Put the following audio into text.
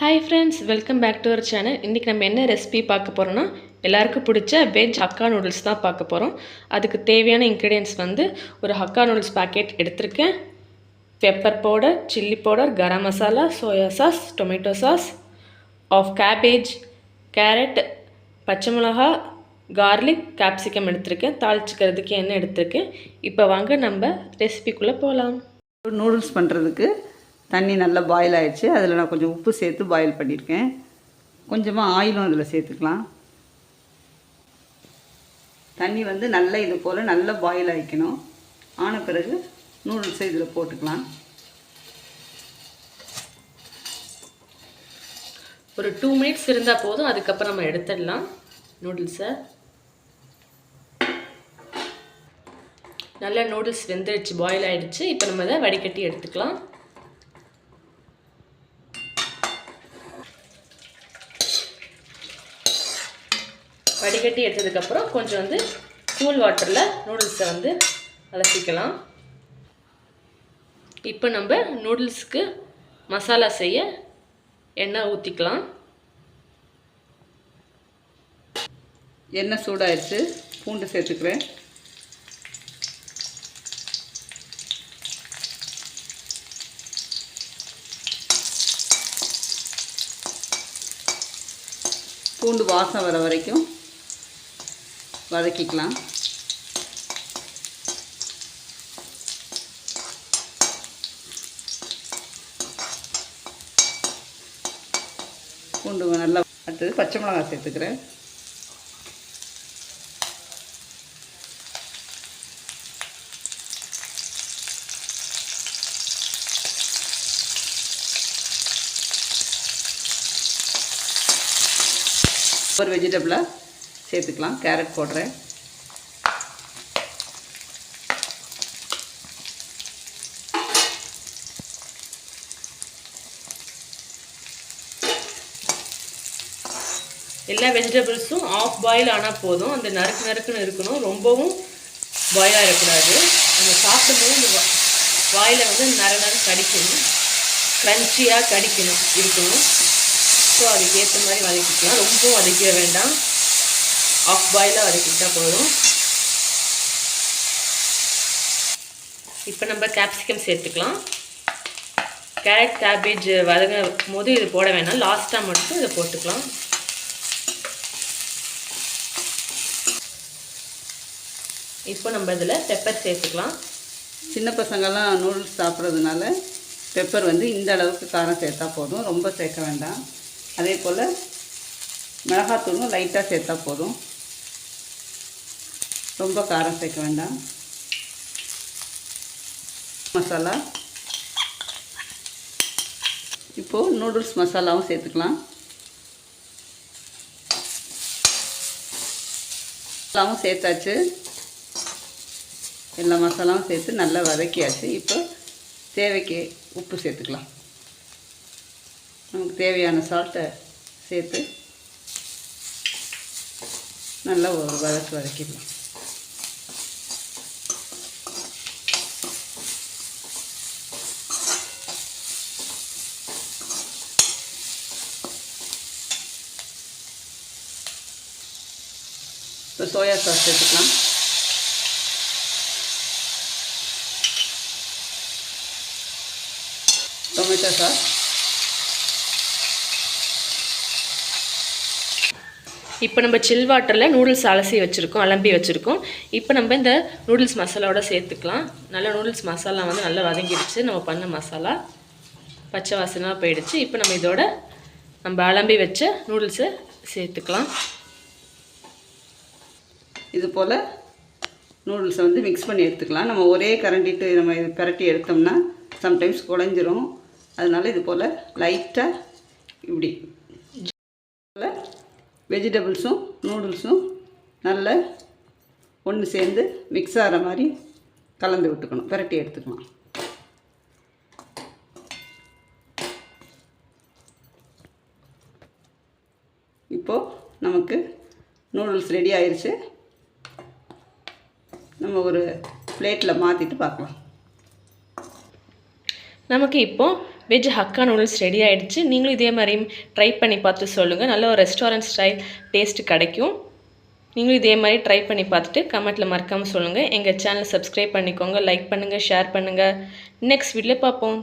Hi friends welcome back to our channel இன்றைக்கி நம்ம என்ன ரெசிபி பார்க்க போகிறோன்னா எல்லாருக்கும் பிடிச்ச வெஜ் ஹக்கா நூடுல்ஸ் தான் பார்க்க போகிறோம் அதுக்கு தேவையான இன்க்ரீடியன்ஸ் வந்து ஒரு ஹக்கா நூடுல்ஸ் பாக்கெட் எடுத்திருக்கேன். Pepper powder chilli powder garam masala soya sauce tomato sauce half cabbage carrot பச்சை மிளகா கார்லிக் கேப்சிகம் எடுத்திருக்கேன். தாளிச்சிக்கிறதுக்கு எண்ணெய் எடுத்திருக்கேன். இப்போ வாங்க நம்ம ரெசிபிக்குள்ளே போகலாம் நூடுல்ஸ் பண்ணுறதுக்கு தண்ணி நல்லா பாயில் ஆகிடுச்சு அதில் நான் கொஞ்சம் உப்பு சேர்த்து பாயில் பண்ணியிருக்கேன் கொஞ்சமாக ஆயிலும் அதில் சேர்த்துக்கலாம். தண்ணி வந்து நல்லா இது போல் நல்லா பாயில் ஆகிக்கணும் ஆன பிறகு நூடுல்ஸை இதில் போட்டுக்கலாம். ஒரு டூ மினிட்ஸ் இருந்தால் போதும். அதுக்கப்புறம் நம்ம எடுத்துடலாம் நூடுல்ஸை நல்லா நூடுல்ஸ் வெந்துடுச்சு பாயில் ஆகிடுச்சு இப்போ நம்ம அதை வடிகட்டி எடுத்துக்கலாம். வடிகட்டி எடுத்ததுக்கப்புறம் கொஞ்சம் வந்து கூல் வாட்டரில் நூடுல்ஸை வந்து அலசிக்கலாம். இப்போ நம்ம நூடுல்ஸுக்கு மசாலா செய்ய எண்ணெய் ஊற்றிக்கலாம் எண்ணெய் சூடாயிடுச்சு பூண்டு சேர்த்துக்கிறேன். பூண்டு வாசம் வர வரைக்கும் வதக்கிக்கலாம். பூண்டு நல்லா அடுத்தது பச்சை மிளகாய் சேர்த்துக்கிறேன். ஒரு வெஜிடபிளை சேர்த்துக்கலாம். கேரட் போடுறேன். எல்லா வெஜிடபிள்ஸும் ஆஃப் பாயில் ஆனால் போதும். அந்த நறுக்கு நறுக்குன்னு இருக்கணும். ரொம்பவும் பாயிலாக இருக்கக்கூடாது. நம்ம சாப்பிடும்போது இந்த வா- வாயில் வந்து நர நர கடிக்கணும். க்ரன்ச்சியாக கடிக்கணும். இருக்கணும். ஸோ அதுக்கேற்ற மாதிரி வதக்கிக்கலாம். ரொம்ப வதக்கிட வேண்டாம். ஆஃப் பாயிலாக வதக்கிட்டா போதும். இப்போ நம்ம கேப்சிகம் சேர்த்துக்கலாம். கேரட் கேபேஜ் வதங்கும் போது இது போட வேணாம். லாஸ்ட்டாக மட்டும் இதை போட்டுக்கலாம். இப்போ நம்ம இதில் பெப்பர் சேர்த்துக்கலாம். சின்ன பசங்கள்லாம் நூடுல்ஸ் சாப்பிட்றதுனால பெப்பர் வந்து இந்த அளவுக்கு காரம் சேர்த்தா போதும். ரொம்ப சேர்க்க வேண்டாம். அதே போல் மிளகாத்தூளும் லைட்டாக சேர்த்தா போதும். ரொம்ப காரம் சேர்க்க வேண்டாம். மசாலா. இப்போது நூடுல்ஸ் மசாலாவும் சேர்த்துக்கலாம். மசாலாவும் சேர்த்தாச்சு. எல்லா மசாலாவும் சேர்த்து நல்லா வதக்கியாச்சு. இப்போ தேவைக்கு உப்பு சேர்த்துக்கலாம். நமக்கு தேவையான சால்ட்டை சேர்த்து நல்லா ஒரு வதக்கு வதக்கிடலாம். இப்போ சோயா சாஸ் சேர்த்துக்கலாம் டொமேட்டோ சாஸ். இப்போ நம்ம சில் வாட்டரில் நூடுல்ஸ் அலசி வச்சுருக்கோம் அலம்பி வச்சுருக்கோம். இப்போ நம்ம இந்த நூடுல்ஸ் மசாலாவோட சேர்த்துக்கலாம். நல்லா நூடுல்ஸ் மசாலா வந்து நல்லா வதங்கிடுச்சு. நம்ம பண்ண மசாலா பச்சை வாசனாக போயிடுச்சு. இப்போ நம்ம இதோட நம்ம அலம்பி வச்ச நூடுல்ஸை சேர்த்துக்கலாம். இது போல் நூடுல்ஸை வந்து மிக்ஸ் பண்ணி எடுத்துக்கலாம். நம்ம ஒரே கரண்டிட்டு நம்ம இது பிரட்டி எடுத்தோம்னா சம்டைம்ஸ் குழஞ்சிரும். அதனால் இது போல் லைட்டாக இப்படி. வெஜிடபிள்ஸும் நூடுல்ஸும் நல்ல ஒன்று சேர்ந்து மிக்ஸ் ஆகிற மாதிரி கலந்து விட்டுக்கணும். பிரட்டி எடுத்துக்கலாம். இப்போது நமக்கு நூடுல்ஸ் ரெடி ஆயிடுச்சு நம்ம ஒரு பிளேட்டில் மாற்றிட்டு பார்க்கலாம். நமக்கு இப்போது வெஜ் ஹக்கா நூடுல்ஸ் ரெடி ஆகிடுச்சு நீங்களும் இதே மாதிரி ட்ரை பண்ணி பார்த்து சொல்லுங்கள் நல்ல ஒரு ரெஸ்டாரண்ட் ஸ்டைல் டேஸ்ட் கிடைக்கும். நீங்களும் இதே மாதிரி ட்ரை பண்ணி பார்த்துட்டு கமெண்ட்டில் மறக்காமல் சொல்லுங்கள் எங்கள் சேனலை சப்ஸ்கிரைப் பண்ணிக்கோங்க லைக் பண்ணுங்கள் ஷேர் பண்ணுங்கள் நெக்ஸ்ட் வீடியோ பார்ப்போம்.